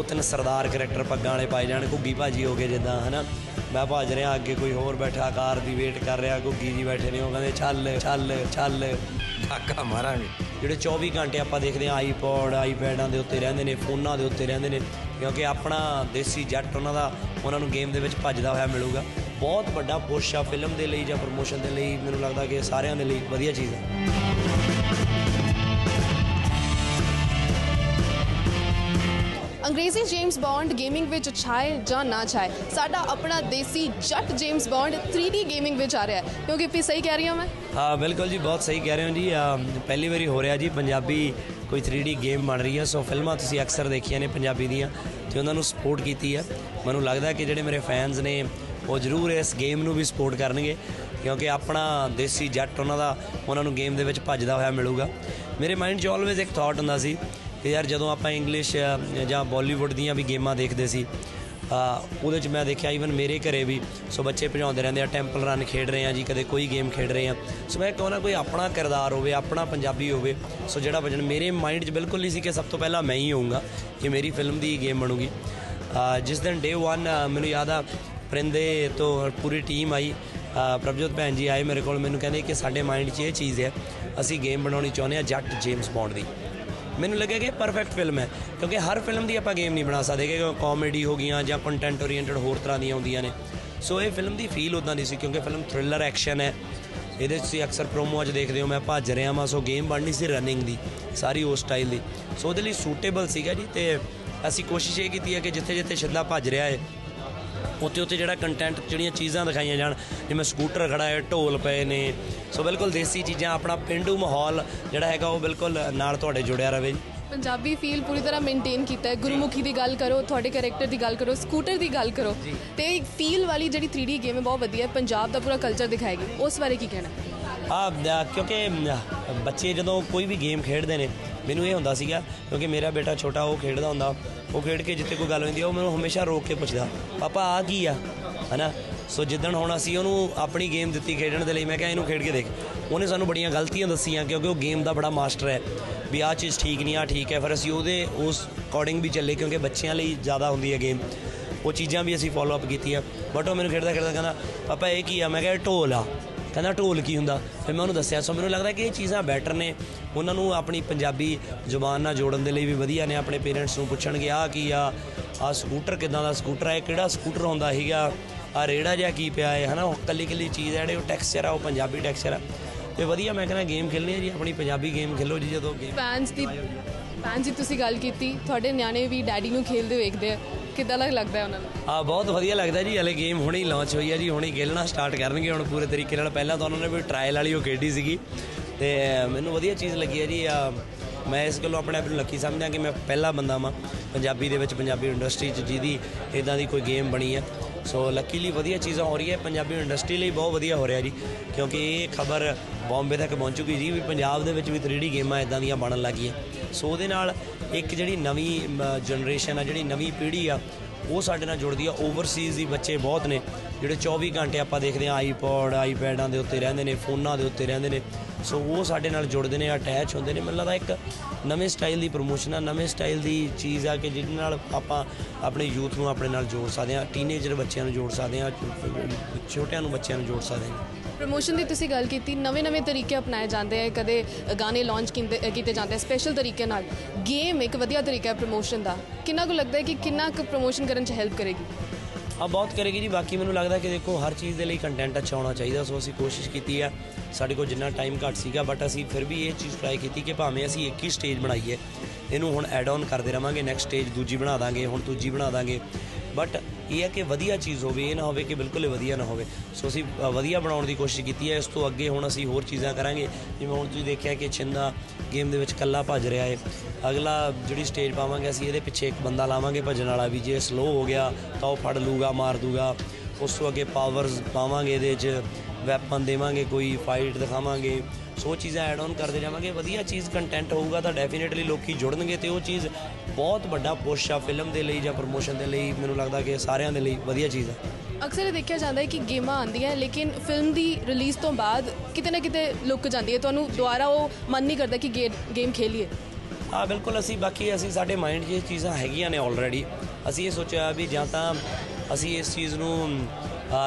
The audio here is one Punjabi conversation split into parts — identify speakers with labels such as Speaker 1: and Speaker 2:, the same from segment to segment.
Speaker 1: ਦੋ ਤਿੰਨ ਸਰਦਾਰ ਕਰੈਕਟਰ ਪੱਗਾਂ ਵਾਲੇ ਪਾਏ ਜਾਣ, ਘੁੱਗੀ ਭਾਜੀ ਹੋ ਗਏ ਜਿੱਦਾਂ, ਹਨਾ? ਮੈਂ ਭੱਜ ਰਿਹਾ ਅੱਗੇ, ਕੋਈ ਹੋਰ ਬੈਠਾ, ਕਾਰ ਦੀ ਵੇਟ ਕਰ ਰਿਹਾ, ਘੁੱਗੀ ਜੀ ਬੈਠੇ ਨੇ, ਉਹ ਕਹਿੰਦੇ, ਚੱਲ ਚੱਲ ਚੱਲ
Speaker 2: ਧਾਕਾ ਮਾਰਾਂਗੇ।
Speaker 1: ਜਿਹੜੇ 24 ਘੰਟੇ ਆਪਾਂ ਦੇਖਦੇ ਹਾਂ ਆਈਪੋਡ ਆਈਪੈਡਾਂ ਦੇ ਉੱਤੇ ਰਹਿੰਦੇ ਨੇ, ਫੋਨਾਂ ਦੇ ਉੱਤੇ ਰਹਿੰਦੇ ਨੇ, ਕਿਉਂਕਿ ਆਪਣਾ ਦੇਸੀ ਜੱਟ ਉਹਨਾਂ ਦਾ, ਉਹਨਾਂ ਨੂੰ ਗੇਮ ਦੇ ਵਿੱਚ ਭੱਜਦਾ ਹੋਇਆ ਮਿਲੂਗਾ। ਬਹੁਤ ਵੱਡਾ ਪੁਸ਼ ਆ ਫਿਲਮ ਦੇ ਲਈ ਜਾਂ ਪ੍ਰੋਮੋਸ਼ਨ ਦੇ ਲਈ, ਮੈਨੂੰ ਲੱਗਦਾ ਕਿ ਸਾਰਿਆਂ ਦੇ ਲਈ ਵਧੀਆ ਚੀਜ਼ ਹੈ
Speaker 3: ਅੰਗਰੇਜ਼ੀ ਜੇਮਸ ਬੌਂਡ ਗੇਮਿੰਗ ਵਿੱਚ ਛਾਏ ਜਾਂ ਨਾ ਛਾਏ, ਸਾਡਾ ਆਪਣਾ ਦੇਸੀ ਜੱਟ ਜੇਮਸ ਬੌਂਡ 3D ਗੇਮਿੰਗ ਵਿੱਚ ਆ ਰਿਹਾ ਹੈ। ਕਿਉਂਕਿ ਫਿਰ ਸਹੀ ਕਹਿ ਰਹੀ ਹਾਂ ਮੈਂ?
Speaker 1: ਹਾਂ, ਬਿਲਕੁਲ ਜੀ, ਬਹੁਤ ਸਹੀ ਕਹਿ ਰਹੇ ਹੋ ਜੀ। ਪਹਿਲੀ ਵਾਰੀ ਹੋ ਰਿਹਾ ਜੀ, ਪੰਜਾਬੀ ਕੋਈ 3D ਗੇਮ ਬਣ ਰਹੀ ਹੈ। ਸੋ ਫਿਲਮਾਂ ਤੁਸੀਂ ਅਕਸਰ ਦੇਖੀਆਂ ਨੇ ਪੰਜਾਬੀ ਦੀਆਂ ਤੇ ਉਹਨਾਂ ਨੂੰ ਸਪੋਰਟ ਕੀਤੀ ਹੈ। ਮੈਨੂੰ ਲੱਗਦਾ ਕਿ ਜਿਹੜੇ ਮੇਰੇ ਫੈਨਸ ਨੇ, ਉਹ ਜ਼ਰੂਰ ਇਸ ਗੇਮ ਨੂੰ ਵੀ ਸਪੋਰਟ ਕਰਨਗੇ, ਕਿਉਂਕਿ ਆਪਣਾ ਦੇਸੀ ਜੱਟ ਉਹਨਾਂ ਦਾ, ਉਹਨਾਂ ਨੂੰ ਗੇਮ ਦੇ ਵਿੱਚ ਭੱਜਦਾ ਹੋਇਆ ਮਿਲੂਗਾ। ਮੇਰੇ ਮਾਈਂਡ 'ਚ ਆਲਵੇਜ਼ ਇੱਕ ਥਾਟ ਹੁੰਦਾ ਸੀ ਕਿ ਯਾਰ ਜਦੋਂ ਆਪਾਂ ਇੰਗਲਿਸ਼ ਜਾਂ ਬਾਲੀਵੁੱਡ ਦੀਆਂ ਵੀ ਗੇਮਾਂ ਦੇਖਦੇ ਸੀ ਉਹਦੇ 'ਚ ਮੈਂ ਦੇਖਿਆ ਈਵਨ ਮੇਰੇ ਘਰੇ ਵੀ, ਸੋ ਬੱਚੇ ਭਜਾਉਂਦੇ ਰਹਿੰਦੇ ਆ ਟੈਂਪਲ ਰਨ ਖੇਡ ਰਹੇ ਆ ਜੀ, ਕਦੇ ਕੋਈ ਗੇਮ ਖੇਡ ਰਹੇ ਆ। ਸੋ ਮੈਂ ਕਹੋ ਨਾ ਕੋਈ ਆਪਣਾ ਕਿਰਦਾਰ ਹੋਵੇ, ਆਪਣਾ ਪੰਜਾਬੀ ਹੋਵੇ, ਸੋ ਜਿਹੜਾ ਵਜਨ ਮੇਰੇ ਮਾਈਂਡ 'ਚ ਬਿਲਕੁਲ ਨਹੀਂ ਸੀ ਕਿ ਸਭ ਤੋਂ ਪਹਿਲਾਂ ਮੈਂ ਹੀ ਹੋਊਂਗਾ, ਕਿ ਮੇਰੀ ਫਿਲਮ ਦੀ ਗੇਮ ਬਣੂਗੀ। ਜਿਸ ਦਿਨ ਡੇ 1 ਮੈਨੂੰ ਯਾਦ ਆ, ਪਰਿੰਦੇ ਤੋਂ ਪੂਰੀ ਟੀਮ ਆਈ ਪ੍ਰਭਜੋਤ ਭੈਣ ਜੀ ਆਏ ਮੇਰੇ ਕੋਲ, ਮੈਨੂੰ ਕਹਿੰਦੇ ਕਿ ਸਾਡੇ ਮਾਈਂਡ 'ਚ ਇਹ ਚੀਜ਼ ਹੈ, ਅਸੀਂ ਗੇਮ ਬਣਾਉਣੀ ਚਾਹੁੰਦੇ ਆ ਜੱਟ ਜੇਮਸ ਬੌਂਡ ਦੀ। ਮੈਨੂੰ ਲੱਗਿਆ ਕਿ ਪਰਫੈਕਟ ਫਿਲਮ ਹੈ, ਕਿਉਂਕਿ ਹਰ ਫਿਲਮ ਦੀ ਆਪਾਂ ਗੇਮ ਨਹੀਂ ਬਣਾ ਸਕਦੇ, ਕਿ ਕਾਮੇਡੀ ਹੋ ਗਈਆਂ ਜਾਂ ਕੰਟੈਂਟ ਓਰੀਐਂਟਡ ਹੋਰ ਤਰ੍ਹਾਂ ਦੀਆਂ ਹੁੰਦੀਆਂ ਨੇ। ਸੋ ਇਹ ਫਿਲਮ ਦੀ ਫੀਲ ਉਦਾਂ ਦੀ ਸੀ, ਕਿਉਂਕਿ ਫਿਲਮ ਥ੍ਰਿਲਰ ਐਕਸ਼ਨ ਹੈ। ਇਹਦੇ 'ਚ ਤੁਸੀਂ ਅਕਸਰ ਪ੍ਰੋਮੋ 'ਚ ਦੇਖਦੇ ਹੋ, ਮੈਂ ਭੱਜ ਰਿਹਾ ਵਾਂ ਸੋ ਗੇਮ ਬਣਨੀ ਸੀ ਰਨਿੰਗ ਦੀ, ਸਾਰੀ ਉਸ ਸਟਾਈਲ ਦੀ। ਸੋ ਉਹਦੇ ਲਈ ਸੂਟੇਬਲ ਸੀਗਾ ਜੀ, ਤੇ ਅਸੀਂ ਕੋਸ਼ਿਸ਼ ਇਹ ਕੀਤੀ ਹੈ ਕਿ ਜਿੱਥੇ ਜਿੱਥੇ ਛਿੱਲਾ ਭੱਜ ਰਿਹਾ ਹੈ ਉੱਤੇ ਉੱਤੇ ਜਿਹੜਾ ਕੰਟੈਂਟ ਜਿਹੜੀਆਂ ਚੀਜ਼ਾਂ ਦਿਖਾਈਆਂ ਜਾਣ ਜਿਵੇਂ ਸਕੂਟਰ ਖੜਾ ਹੈ ਢੋਲ ਪਏ ਨੇ। ਸੋ ਬਿਲਕੁਲ ਦੇਸੀ ਚੀਜ਼ਾਂ ਆਪਣਾ ਪਿੰਡੂ ਮਾਹੌਲ ਜਿਹੜਾ ਹੈਗਾ ਉਹ ਬਿਲਕੁਲ ਨਾਲ ਤੁਹਾਡੇ ਜੁੜਿਆ ਰਵੇ। ਜੀ
Speaker 3: ਪੰਜਾਬੀ ਫੀਲ ਪੂਰੀ ਤਰ੍ਹਾਂ ਮੇਨਟੇਨ ਕੀਤਾ ਹੈ। ਗੁਰਮੁਖੀ ਦੀ ਗੱਲ ਕਰੋ ਤੁਹਾਡੇ ਕੈਰੈਕਟਰ ਦੀ ਗੱਲ ਕਰੋ ਸਕੂਟਰ ਦੀ ਗੱਲ ਕਰੋ। ਤੇ ਇੱਕ ਫੀਲ ਵਾਲੀ ਜਿਹੜੀ 3D ਗੇਮ ਹੈ ਬਹੁਤ ਵਧੀਆ ਹੈ। ਪੰਜਾਬ ਦਾ ਪੂਰਾ ਕਲਚਰ ਦਿਖਾਏਗੀ। ਉਸ ਬਾਰੇ ਕੀ ਕਹਿਣਾ?
Speaker 1: ਆ ਕਿਉਂਕਿ ਬੱਚੇ ਜਦੋਂ ਕੋਈ ਵੀ ਗੇਮ ਖੇਡਦੇ ਨੇ, ਮੈਨੂੰ ਇਹ ਹੁੰਦਾ ਸੀਗਾ, ਕਿਉਂਕਿ ਮੇਰਾ ਬੇਟਾ ਛੋਟਾ, ਉਹ ਖੇਡਦਾ ਹੁੰਦਾ, ਉਹ ਖੇਡ ਕੇ ਜਿੱਥੇ ਕੋਈ ਗੱਲ ਹੁੰਦੀ ਆ, ਉਹ ਮੈਨੂੰ ਹਮੇਸ਼ਾ ਰੋਕ ਕੇ ਪੁੱਛਦਾ, ਪਾਪਾ ਆ ਕੀ ਆ? ਹਨਾ? ਸੋ ਜਿੱਦਣ ਹੁਣ ਅਸੀਂ ਉਹਨੂੰ ਆਪਣੀ ਗੇਮ ਦਿੱਤੀ ਖੇਡਣ ਦੇ ਲਈ, ਮੈਂ ਕਿਹਾ ਇਹਨੂੰ ਖੇਡ ਕੇ ਦੇਖ। ਉਹਨੇ ਸਾਨੂੰ ਬੜੀਆਂ ਗਲਤੀਆਂ ਦੱਸੀਆਂ, ਕਿਉਂਕਿ ਉਹ ਗੇਮ ਦਾ ਬੜਾ ਮਾਸਟਰ ਹੈ, ਵੀ ਆਹ ਚੀਜ਼ ਠੀਕ ਨਹੀਂ ਆ ਠੀਕ ਹੈ। ਫਿਰ ਅਸੀਂ ਉਹਦੇ, ਉਸ ਅਕੋਰਡਿੰਗ ਵੀ ਚੱਲੇ, ਕਿਉਂਕਿ ਬੱਚਿਆਂ ਲਈ ਜ਼ਿਆਦਾ ਹੁੰਦੀ ਹੈ ਗੇਮ। ਉਹ ਚੀਜ਼ਾਂ ਵੀ ਅਸੀਂ ਫਾਲੋ ਅਪ ਕੀਤੀਆਂ ਬਟ ਉਹ ਮੈਨੂੰ ਖੇਡਦਾ ਖੇਡਦਾ ਕਹਿੰਦਾ, ਪਾਪਾ, ਇਹ ਕੀ ਆ? ਮੈਂ ਕਿਹਾ, ਇਹ ਢੋਲ ਆ। ਕਹਿੰਦਾ ਢੋਲ ਕੀ ਹੁੰਦਾ? ਫਿਰ ਮੈਂ ਉਹਨੂੰ ਦੱਸਿਆ, ਸੋ ਮੈਨੂੰ ਲੱਗਦਾ ਕਿ ਇਹ ਚੀਜ਼ਾਂ ਬੈਟਰ ਨੇ। ਉਹਨਾਂ ਨੂੰ ਆਪਣੀ ਪੰਜਾਬੀ ਜ਼ੁਬਾਨ ਨਾਲ ਜੋੜਨ ਦੇ ਲਈ ਵੀ ਵਧੀਆ ਨੇ। ਆਪਣੇ ਪੇਰੈਂਟਸ ਨੂੰ ਪੁੱਛਣਗੇ, ਆਹ ਕੀ ਆ? ਆਹ ਸਕੂਟਰ ਕਿਦਾਂ ਦਾ ਸਕੂਟਰ ਹੈ ਕਿਹੜਾ ਸਕੂਟਰ ਹੁੰਦਾ ਸੀਗਾ? ਆ ਰੇੜਾ ਜਿਹਾ ਕੀ ਪਿਆ ਹੈ ਹਨਾ, ਉਹ ਕੱਲੀ ਕੱਲੀ ਚੀਜ਼ ਹੈ ਜਿਹੜੇ ਉਹ ਟੈਕਸਚਰ ਆ, ਉਹ ਪੰਜਾਬੀ ਟੈਕਸਚਰ ਆ। ਤੇ ਵਧੀਆ ਮੈਂ ਕਹਿੰਦਾ ਗੇਮ ਖੇਲਣੀ ਹੈ ਜੀ ਆਪਣੀ ਪੰਜਾਬੀ ਗੇਮ ਖੇਲੋ ਜੀ ਜਦੋਂ ਗੇਮ
Speaker 3: ਫੈਨਸ ਦੀ ਫੈਨਸ ਦੀ ਤੁਸੀਂ ਗੱਲ ਕੀਤੀ ਤੁਹਾਡੇ ਨਿਆਣੇ ਵੀ ਡੈਡੀ ਨੂੰ ਖੇਲਦੇ ਵੇਖਦੇ ਆ। ਕਿੱਦਾਂ ਲੱਗ ਲੱਗਦਾ ਹੈ ਉਹਨਾਂ ਨੂੰ?
Speaker 1: ਆ ਬਹੁਤ ਵਧੀਆ ਲੱਗਦਾ ਜੀ ਹਲੇ ਗੇਮ ਹੁਣੇ ਹੀ ਲਾਂਚ ਹੋਈ ਹੈ ਜੀ ਹੁਣੇ ਖੇਲਣਾ ਸਟਾਰਟ ਕਰਨਗੇ ਹੁਣ ਪੂਰੇ ਤਰੀਕੇ ਨਾਲ। ਪਹਿਲਾਂ ਤਾਂ ਉਹਨਾਂ ਨੇ ਵੀ ਟ੍ਰਾਇਲ ਵਾਲੀ ਉਹ ਖੇਡੀ ਸੀਗੀ। ਤੇ ਮੈਨੂੰ ਵਧੀਆ ਚੀਜ਼ ਲੱਗੀ ਹੈ ਜੀ ਆ ਮੈਂ ਇਸ ਗੱਲੋਂ ਆਪਣੇ ਆਪ ਨੂੰ ਲੱਕੀ ਸਮਝਦਾ ਕਿ ਮੈਂ ਪਹਿਲਾ ਬੰਦਾ ਵਾਂ ਪੰਜਾਬੀ ਦੇ ਵਿੱਚ ਪੰਜਾਬੀ ਇੰਡਸਟਰੀ 'ਚ ਜਿਹਦੀ ਇਦਾਂ ਦੀ ਕੋਈ ਗੇਮ ਬਣੀ ਹੈ ਸੋ ਲੱਕੀਲੀ ਵਧੀਆ ਚੀਜ਼ਾਂ ਹੋ ਰਹੀ ਹੈ ਪੰਜਾਬੀ ਇੰਡਸਟਰੀ ਲਈ ਬਹੁਤ ਵਧੀਆ ਹੋ ਰਿਹਾ ਜੀ। ਕਿਉਂਕਿ ਇਹ ਖਬਰ ਬੰਬੇ ਤੱਕ ਪਹੁੰਚੂਗੀ ਜੀ, ਵੀ ਪੰਜਾਬ ਦੇ ਵਿੱਚ ਵੀ 3D ਗੇਮਾਂ ਇਦਾਂ ਦੀਆਂ ਬਣਨ ਲੱਗੀਆਂ। ਸੋ ਉਹਦੇ ਨਾਲ ਇੱਕ ਜਿਹੜੀ ਨਵੀਂ ਜਨਰੇਸ਼ਨ ਆ, ਜਿਹੜੀ ਨਵੀਂ ਪੀੜ੍ਹੀ ਆ, ਉਹ ਸਾਡੇ ਨਾਲ ਜੁੜਦੀ ਆ। ਓਵਰਸੀਜ਼ ਦੀ ਬੱਚੇ ਬਹੁਤ ਨੇ, ਜਿਹੜੇ 24 ਘੰਟੇ ਆਪਾਂ ਦੇਖਦੇ ਆ ਆਈਪੋਡ ਆਈਪੈਡਾਂ ਦੇ ਉੱਤੇ ਰਹਿੰਦੇ ਨੇ, ਫੋਨਾਂ ਦੇ ਉੱਤੇ ਰਹਿੰਦੇ ਨੇ। ਸੋ ਉਹ ਸਾਡੇ ਨਾਲ ਜੁੜਦੇ ਨੇ ਅਟੈਚ ਹੁੰਦੇ ਨੇ। ਮੈਨੂੰ ਲੱਗਦਾ ਇੱਕ ਨਵੇਂ ਸਟਾਈਲ ਦੀ ਪ੍ਰੋਮੋਸ਼ਨ ਆ, ਨਵੇਂ ਸਟਾਈਲ ਦੀ ਚੀਜ਼ ਆ ਕਿ ਜਿਹਦੇ ਨਾਲ ਆਪਾਂ ਆਪਣੇ ਯੂਥ ਨੂੰ ਆਪਣੇ ਨਾਲ ਜੋੜ ਸਕਦੇ ਆ ਟੀਨੇਜਰ ਬੱਚਿਆਂ ਨੂੰ ਜੋੜ ਸਕਦੇ ਆ ਛੋਟਿਆਂ ਨੂੰ ਬੱਚਿਆਂ ਨੂੰ ਜੋੜ ਸਕਦੇ ਆ
Speaker 3: ਪ੍ਰੋਮੋਸ਼ਨ ਦੀ ਤੁਸੀਂ ਗੱਲ ਕੀਤੀ, ਨਵੇਂ-ਨਵੇਂ ਤਰੀਕੇ ਅਪਣਾਏ ਜਾਂਦੇ ਆ, ਕਦੇ ਗਾਣੇ ਲਾਂਚ ਕੀਤੇ ਜਾਂਦੇ ਆ ਸਪੈਸ਼ਲ ਤਰੀਕੇ ਨਾਲ। ਗੇਮ ਇੱਕ ਵਧੀਆ ਤਰੀਕਾ ਹੈ ਪ੍ਰੋਮੋਸ਼ਨ ਦਾ। ਕਿੰਨਾ ਕੁ ਲੱਗਦਾ ਹੈ ਕਿ ਕਿੰਨਾ ਕੁ ਪ੍ਰੋਮੋਸ਼ਨ ਕਰਨ 'ਚ ਹੈਲਪ ਕਰੇਗੀ?
Speaker 1: ਆ ਬਹੁਤ ਕਰੇਗੀ ਜੀ। ਬਾਕੀ ਮੈਨੂੰ ਲੱਗਦਾ ਕਿ ਦੇਖੋ, ਹਰ ਚੀਜ਼ ਦੇ ਲਈ ਕੰਟੈਂਟ ਅੱਛਾ ਹੋਣਾ ਚਾਹੀਦਾ, ਸੋ ਅਸੀਂ ਕੋਸ਼ਿਸ਼ ਕੀਤੀ ਆ। ਸਾਡੇ ਕੋਲ ਜਿੰਨਾ ਟਾਈਮ ਘੱਟ ਸੀਗਾ ਬਟ ਅਸੀਂ ਫਿਰ ਵੀ ਇਹ ਚੀਜ਼ ਟਰਾਈ ਕੀਤੀ ਕਿ ਭਾਵੇਂ ਅਸੀਂ ਇੱਕ ਹੀ ਸਟੇਜ ਬਣਾਈਏ, ਇਹਨੂੰ ਹੁਣ ਐਡ ਆਨ ਕਰਦੇ ਰਵਾਂਗੇ ਨੈਕਸਟ ਸਟੇਜ ਦੂਜੀ ਬਣਾ ਦਾਂਗੇ, ਹੁਣ ਤੀਜੀ ਬਣਾ ਦਾਂਗੇ। ਬਟ ਇਹ ਹੈ ਕਿ ਵਧੀਆ ਚੀਜ਼ ਹੋਵੇ, ਇਹ ਨਾ ਹੋਵੇ ਕਿ ਬਿਲਕੁਲ ਹੀ ਵਧੀਆ ਨਾ ਹੋਵੇ। ਸੋ ਅਸੀਂ ਵਧੀਆ ਬਣਾਉਣ ਦੀ ਕੋਸ਼ਿਸ਼ ਕੀਤੀ ਹੈ। ਇਸ ਤੋਂ ਅੱਗੇ ਹੁਣ ਅਸੀਂ ਹੋਰ ਚੀਜ਼ਾਂ ਕਰਾਂਗੇ। ਜਿਵੇਂ ਹੁਣ ਤੁਸੀਂ ਦੇਖਿਆ ਕਿ ਛਿੰਦਾ ਗੇਮ ਦੇ ਵਿੱਚ ਕੱਲਾ ਭੱਜ ਰਿਹਾ ਹੈ ਅਗਲਾ ਜਿਹੜੀ ਸਟੇਜ ਪਾਵਾਂਗੇ ਅਸੀਂ, ਇਹਦੇ ਪਿੱਛੇ ਇੱਕ ਬੰਦਾ ਲਾਵਾਂਗੇ ਭੱਜਣ ਵਾਲਾ ਵੀ। ਜੇ ਸਲੋ ਹੋ ਗਿਆ, ਤਾਂ ਉਹ ਫੜ ਲੂਗਾ, ਮਾਰ ਦੂਗਾ। ਉਸ ਤੋਂ ਅੱਗੇ ਪਾਵਰਸ ਪਾਵਾਂਗੇ ਇਹਦੇ 'ਚ ਵੈਪਨ ਦੇਵਾਂਗੇ, ਕੋਈ ਫਾਈਟ ਦਿਖਾਵਾਂਗੇ। ਸੋ ਚੀਜ਼ਾਂ ਐਡ ਆਨ ਕਰਦੇ ਜਾਵਾਂਗੇ। ਵਧੀਆ ਚੀਜ਼ ਕੰਟੈਂਟ ਹੋਊਗਾ ਤਾਂ ਡੈਫੀਨਿਟਲੀ ਲੋਕੀ ਜੁੜਨਗੇ ਤੇ ਉਹ ਚੀਜ਼ ਬਹੁਤ ਵੱਡਾ ਪੁਸ਼ ਆ ਫਿਲਮ ਦੇ ਲਈ ਜਾਂ ਪ੍ਰੋਮੋਸ਼ਨ ਦੇ ਲਈ ਮੈਨੂੰ ਲੱਗਦਾ ਕਿ ਸਾਰਿਆਂ ਦੇ ਲਈ ਵਧੀਆ ਚੀਜ਼ ਆ।
Speaker 3: ਅਕਸਰ ਇਹ ਦੇਖਿਆ ਜਾਂਦਾ ਹੈ ਕਿ ਗੇਮਾਂ ਆਉਂਦੀਆਂ ਲੇਕਿਨ ਫਿਲਮ ਦੀ ਰਿਲੀਜ਼ ਤੋਂ ਬਾਅਦ ਕਿਤੇ ਨਾ ਕਿਤੇ ਲੁੱਕ ਜਾਂਦੀ ਹੈ। ਤੁਹਾਨੂੰ ਦੁਬਾਰਾ ਉਹ ਮਨ ਨਹੀਂ ਕਰਦਾ ਕਿ ਗੇਮ ਖੇਲੀਏ।
Speaker 1: ਹਾਂ ਬਿਲਕੁਲ ਅਸੀਂ ਬਾਕੀ ਅਸੀਂ ਸਾਡੇ ਮਾਈਂਡ 'ਚ ਇਹ ਚੀਜ਼ਾਂ ਹੈਗੀਆਂ ਨੇ ਆਲਰੇਡੀ ਅਸੀਂ ਇਹ ਸੋਚਿਆ ਵੀ ਜਾਂ ਤਾਂ ਅਸੀਂ ਇਸ ਚੀਜ਼ ਨੂੰ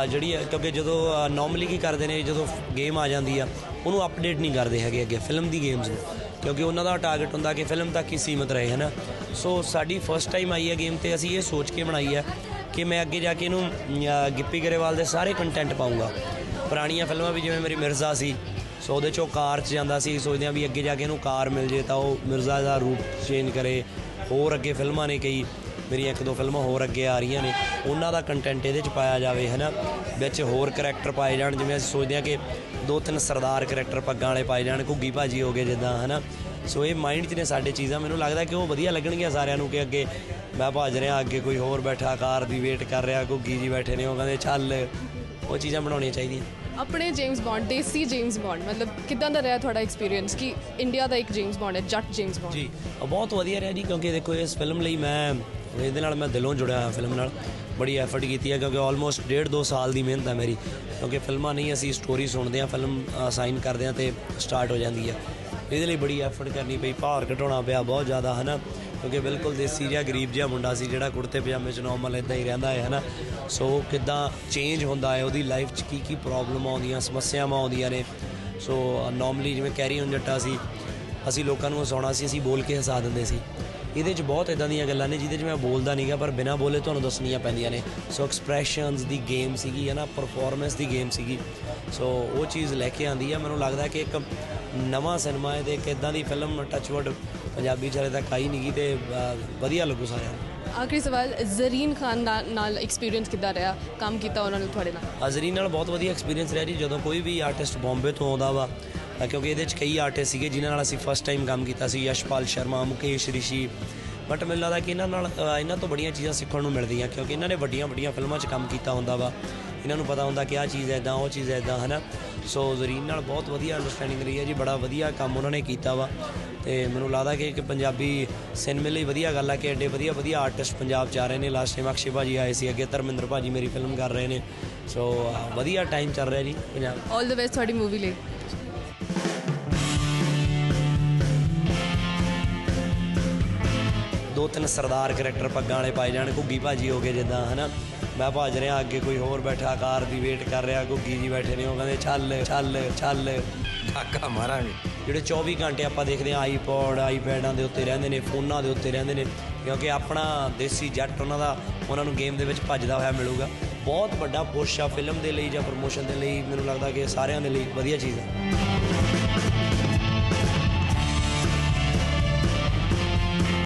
Speaker 1: ਜਿਹੜੀ ਕਿਉਂਕਿ ਜਦੋਂ ਨਾਰਮਲੀ ਕੀ ਕਰਦੇ ਨੇ, ਜਦੋਂ ਗੇਮ ਆ ਜਾਂਦੀ ਆ, ਉਹਨੂੰ ਅਪਡੇਟ ਨਹੀਂ ਕਰਦੇ ਹੈਗੇ ਅੱਗੇ ਫਿਲਮ ਦੀ ਗੇਮਸ ਨੂੰ। ਕਿਉਂਕਿ ਉਹਨਾਂ ਦਾ ਟਾਰਗੇਟ ਹੁੰਦਾ ਕਿ ਫਿਲਮ ਤੱਕ ਹੀ ਸੀਮਿਤ ਰਹੇ ਹੈ ਨਾ ਸੋ ਸਾਡੀ ਫਰਸਟ ਟਾਈਮ ਆਈ ਹੈ ਗੇਮ ਤੇ, ਅਸੀਂ ਇਹ ਸੋਚ ਕੇ ਬਣਾਈ ਹੈ ਕਿ ਮੈਂ ਅੱਗੇ ਜਾ ਕੇ ਇਹਨੂੰ ਗਿੱਪੀ ਗਰੇਵਾਲ ਦੇ ਸਾਰੇ ਕੰਟੈਂਟ ਪਾਉਂਗਾ ਪੁਰਾਣੀਆਂ ਫਿਲਮਾਂ ਵੀ ਜਿਵੇਂ ਮੇਰੀ ਮਿਰਜ਼ਾ ਸੀ ਸੋ ਉਹਦੇ ਚੋਂ ਕਾਰ 'ਚ ਜਾਂਦਾ ਸੀ, ਸੋਚਦੇ ਆ ਵੀ ਅੱਗੇ ਜਾ ਕੇ ਇਹਨੂੰ ਕਾਰ ਮਿਲ ਜੇ ਤਾਂ ਉਹ ਮਿਰਜ਼ਾ ਦਾ ਰੂਪ ਚੇਂਜ ਕਰੇ। ਹੋਰ ਅੱਗੇ ਫਿਲਮਾਂ ਨੇ ਕਈ। ਮੇਰੀਆਂ ਇੱਕ ਦੋ ਫਿਲਮਾਂ ਹੋਰ ਅੱਗੇ ਆ ਰਹੀਆਂ ਨੇ। ਉਹਨਾਂ ਦਾ ਕੰਟੈਂਟ ਇਹਦੇ 'ਚ ਪਾਇਆ ਜਾਵੇ ਹੈ ਨਾ ਵਿੱਚ ਹੋਰ ਕਰੈਕਟਰ ਪਾਏ ਜਾਣ, ਜਿਵੇਂ ਅਸੀਂ ਸੋਚਦੇ ਹਾਂ ਕਿ ਦੋ ਤਿੰਨ ਸਰਦਾਰ ਕਰੈਕਟਰ ਪੱਗਾਂ ਵਾਲੇ ਪਾਏ ਜਾਣ, ਘੁੱਗੀ ਭਾਜੀ ਹੋ ਗਏ ਜਿੱਦਾਂ ਹੈ ਨਾ ਸੋ ਇਹ ਮਾਈਂਡ 'ਚ ਨੇ ਸਾਡੇ ਚੀਜ਼ਾਂ। ਮੈਨੂੰ ਲੱਗਦਾ ਕਿ ਉਹ ਵਧੀਆ ਲੱਗਣਗੀਆਂ ਸਾਰਿਆਂ ਨੂੰ ਕਿ ਅੱਗੇ ਮੈਂ ਭੱਜ ਰਿਹਾ, ਅੱਗੇ ਕੋਈ ਹੋਰ ਬੈਠਾ, ਕਾਰ ਦੀ ਵੇਟ ਕਰ ਰਿਹਾ, ਘੁੱਗੀ ਜੀ ਬੈਠੇ ਨੇ, ਉਹ ਕਹਿੰਦੇ ਚੱਲ, ਉਹ ਚੀਜ਼ਾਂ ਬਣਾਉਣੀਆਂ ਚਾਹੀਦੀਆਂ।
Speaker 3: ਆਪਣੇ ਜੇਮਸ ਬੌਂਡ ਦੇਸੀ ਜੇਮਸ ਬੌਂਡ ਮਤਲਬ ਕਿਦਾਂ ਦਾ ਰਿਹਾ ਤੁਹਾਡਾ ਐਕਸਪੀਰੀਅੰਸ ਕਿ ਇੰਡੀਆ ਦਾ ਇੱਕ ਜੇਮਸ ਬੌਂਡ ਹੈ ਜੱਟ ਜੇਮਸ ਬੌਂਡ
Speaker 1: ਜੀ ਅ, ਬਹੁਤ ਵਧੀਆ ਰਿਹਾ ਜੀ ਕਿਉਂਕਿ ਦੇਖੋ ਇਸ ਫਿਲਮ ਲਈ ਮੈਂ ਇਹਦੇ ਨਾਲ ਮੈਂ ਦਿਲੋਂ ਜੁੜਿਆ ਹਾਂ ਫਿਲਮ ਨਾਲ। ਬੜੀ ਐਫਰਟ ਕੀਤੀ ਹੈ ਕਿਉਂਕਿ ਆਲਮੋਸਟ ਡੇਢ ਦੋ ਸਾਲ ਦੀ ਮਿਹਨਤ ਹੈ ਮੇਰੀ। ਕਿਉਂਕਿ ਫਿਲਮਾਂ ਨਹੀਂ ਅਸੀਂ ਸਟੋਰੀ ਸੁਣਦੇ ਹਾਂ ਫਿਲਮ ਸਾਈਨ ਕਰਦੇ ਹਾਂ ਤੇ ਸਟਾਰਟ ਹੋ ਜਾਂਦੀ ਹੈ। ਇਹਦੇ ਲਈ ਬੜੀ ਐਫਰਟ ਕਰਨੀ ਪਈ, ਭਾਰ ਘਟਾਉਣਾ ਪਿਆ ਬਹੁਤ ਜ਼ਿਆਦਾ, ਹਨਾ? ਕਿਉਂਕਿ ਬਿਲਕੁਲ ਦੇਸੀ ਜਿਹਾ ਗਰੀਬ ਜਿਹਾ ਮੁੰਡਾ ਸੀ ਜਿਹੜਾ ਕੁੜਤੇ ਪਜਾਮੇ 'ਚ ਨਾਰਮਲ ਇਦਾਂ ਹੀ ਰਹਿੰਦਾ ਹੈ, ਹਨਾ? ਸੋ ਕਿੱਦਾਂ ਚੇਂਜ ਹੁੰਦਾ ਹੈ, ਉਹਦੀ ਲਾਈਫ 'ਚ ਕੀ ਕੀ ਪ੍ਰੋਬਲਮ ਆਉਂਦੀਆਂ, ਸਮੱਸਿਆਵਾਂ ਆਉਂਦੀਆਂ ਨੇ। ਸੋ ਨਾਰਮਲੀ ਜਿਵੇਂ ਕੈਰੀ ਔਨ ਜੱਟਾ ਸੀ, ਅਸੀਂ ਲੋਕਾਂ ਨੂੰ ਹਸਾਉਣਾ ਸੀ, ਅਸੀਂ ਬੋਲ ਕੇ ਹਸਾ ਦਿੰਦੇ ਸੀ। ਇਹਦੇ 'ਚ ਬਹੁਤ ਇਦਾਂ ਦੀਆਂ ਗੱਲਾਂ ਨੇ ਜਿਹਦੇ 'ਚ ਮੈਂ ਬੋਲਦਾ ਨਹੀਂਗਾ ਪਰ ਬਿਨਾਂ ਬੋਲੇ ਤੁਹਾਨੂੰ ਦੱਸਣੀਆਂ ਪੈਂਦੀਆਂ ਨੇ। ਸੋ ਐਕਸਪ੍ਰੈਸ਼ਨਸ ਦੀ ਗੇਮ ਸੀਗੀ ਹੈ ਨਾ ਪਰਫਾਰਮੈਂਸ ਦੀ ਗੇਮ ਸੀਗੀ। ਸੋ ਉਹ ਚੀਜ਼ ਲੈ ਕੇ ਆਂਦੀ ਆ। ਮੈਨੂੰ ਲੱਗਦਾ ਕਿ ਇੱਕ ਨਵਾਂ ਸਿਨੇਮਾ ਹੈ ਤੇ ਇੱਕ ਇਦਾਂ ਦੀ ਫਿਲਮ ਟੱਚਵੁੱਡ ਪੰਜਾਬੀ 'ਚ ਹਲੇ ਤੱਕ ਆਈ ਨਹੀਂਗੀ ਤੇ ਵਧੀਆ ਲੱਗੂ ਸਾਰਿਆਂ ਨੂੰ।
Speaker 3: ਆਖਰੀ ਸਵਾਲ ਜ਼ਰੀਨ ਖਾਨ ਨਾਲ- ਐਕਸਪੀਰੀਅੰਸ ਕਿੱਦਾਂ ਰਿਹਾ? ਕੰਮ ਕੀਤਾ ਉਹਨਾਂ ਨੇ ਤੁਹਾਡੇ ਨਾਲ?
Speaker 1: ਅਜ਼ਰੀਨ ਨਾਲ ਬਹੁਤ ਵਧੀਆ ਐਕਸਪੀਰੀਅੰਸ ਰਿਹਾ ਜੀ ਜਦੋਂ ਕੋਈ ਵੀ ਆਰਟਿਸਟ ਬੰਬੇ ਤੋਂ ਆਉਂਦਾ ਵਾ ਕਿਉਂਕਿ ਇਹਦੇ 'ਚ ਕਈ ਆਰਟਿਸਟ ਸੀਗੇ ਜਿਨ੍ਹਾਂ ਨਾਲ ਅਸੀਂ ਫਸਟ ਟਾਈਮ ਕੰਮ ਕੀਤਾ ਸੀ ਯਸ਼ਪਾਲ ਸ਼ਰਮਾ ਮੁਕੇਸ਼ ਰਿਸ਼ੀ। ਬਟ ਮੈਨੂੰ ਲੱਗਦਾ ਕਿ ਇਹਨਾਂ ਨਾਲ ਇਹਨਾਂ ਤੋਂ ਬੜੀਆਂ ਚੀਜ਼ਾਂ ਸਿੱਖਣ ਨੂੰ ਮਿਲਦੀਆਂ ਕਿਉਂਕਿ ਇਹਨਾਂ ਨੇ ਵੱਡੀਆਂ ਵੱਡੀਆਂ ਫਿਲਮਾਂ 'ਚ ਕੰਮ ਕੀਤਾ ਹੁੰਦਾ ਵਾ। ਇਹਨਾਂ ਨੂੰ ਪਤਾ ਹੁੰਦਾ ਕਿ ਆਹ ਚੀਜ਼ ਐਦਾਂ ਉਹ ਚੀਜ਼ ਐਦਾਂ ਹਨਾ? ਸੋ ਜ਼ਰੀਨ ਨਾਲ ਬਹੁਤ ਵਧੀਆ ਅੰਡਰਸਟੈਂਡਿੰਗ ਰਹੀ ਹੈ ਜੀ ਬੜਾ ਵਧੀਆ ਕੰਮ ਉਹਨਾਂ ਨੇ ਕੀਤਾ ਵਾ। ਤੇ ਮੈਨੂੰ ਲੱਗਦਾ ਕਿ ਇੱਕ ਪੰਜਾਬੀ ਸਿਨੇਮੇ ਲਈ ਵਧੀਆ ਗੱਲ ਆ ਕਿ ਐਡੇ ਵਧੀਆ ਵਧੀਆ ਆਰਟਿਸਟ ਪੰਜਾਬ 'ਚ ਆ ਰਹੇ ਨੇ। ਲਾਸਟ ਟਾਈਮ ਅਕਸ਼ੇ ਭਾਜੀ ਆਏ ਸੀ ਅੱਗੇ ਧਰਮਿੰਦਰ ਭਾਜੀ ਮੇਰੀ ਫਿਲਮ ਕਰ ਰਹੇ ਨੇ। ਸੋ ਵਧੀਆ ਟਾਈਮ ਚੱਲ ਰਿਹਾ ਜੀ ਪੰਜਾਬ।
Speaker 3: ਆਲ ਦ ਬੈਸਟ ਤੁਹਾਡੀ ਮੂਵੀ ਲਈ।
Speaker 1: ਦੋ ਤਿੰਨ ਸਰਦਾਰ ਕਰੈਕਟਰ ਪੱਗਾਂ ਵਾਲੇ ਪਾਏ ਜਾਣ ਘੁੱਗੀ ਭਾਜੀ ਹੋ ਗਏ ਜਿੱਦਾਂ ਹਨਾ? ਮੈਂ ਭੱਜ ਰਿਹਾ, ਅੱਗੇ ਕੋਈ ਹੋਰ ਬੈਠਾ, ਕਾਰ ਦੀ ਵੇਟ ਕਰ ਰਿਹਾ ਗੁੱਗੀ ਜੀ ਬੈਠੇ ਨੇ, ਉਹ ਕਹਿੰਦੇ ਚੱਲ ਚੱਲ ਚੱਲ।
Speaker 2: ਕਾਕਾ ਮਾਰਾਂਗੇ।
Speaker 1: ਜਿਹੜੇ 24 ਘੰਟੇ ਆਪਾਂ ਦੇਖਦੇ ਹਾਂ ਆਈਪੋਡ ਆਈਪੈਡਾਂ ਦੇ ਉੱਤੇ ਰਹਿੰਦੇ ਨੇ, ਫੋਨਾਂ ਦੇ ਉੱਤੇ ਰਹਿੰਦੇ ਨੇ, ਕਿਉਂਕਿ ਆਪਣਾ ਦੇਸੀ ਜੱਟ ਉਹਨਾਂ ਦਾ, ਉਹਨਾਂ ਨੂੰ ਗੇਮ ਦੇ ਵਿੱਚ ਭੱਜਦਾ ਹੋਇਆ ਮਿਲੂਗਾ। ਬਹੁਤ ਵੱਡਾ ਪੁਸ਼ ਆ ਫਿਲਮ ਦੇ ਲਈ ਜਾਂ ਪ੍ਰੋਮੋਸ਼ਨ ਦੇ ਲਈ, ਮੈਨੂੰ ਲੱਗਦਾ ਕਿ ਸਾਰਿਆਂ ਦੇ ਲਈ ਵਧੀਆ ਚੀਜ਼ ਆ।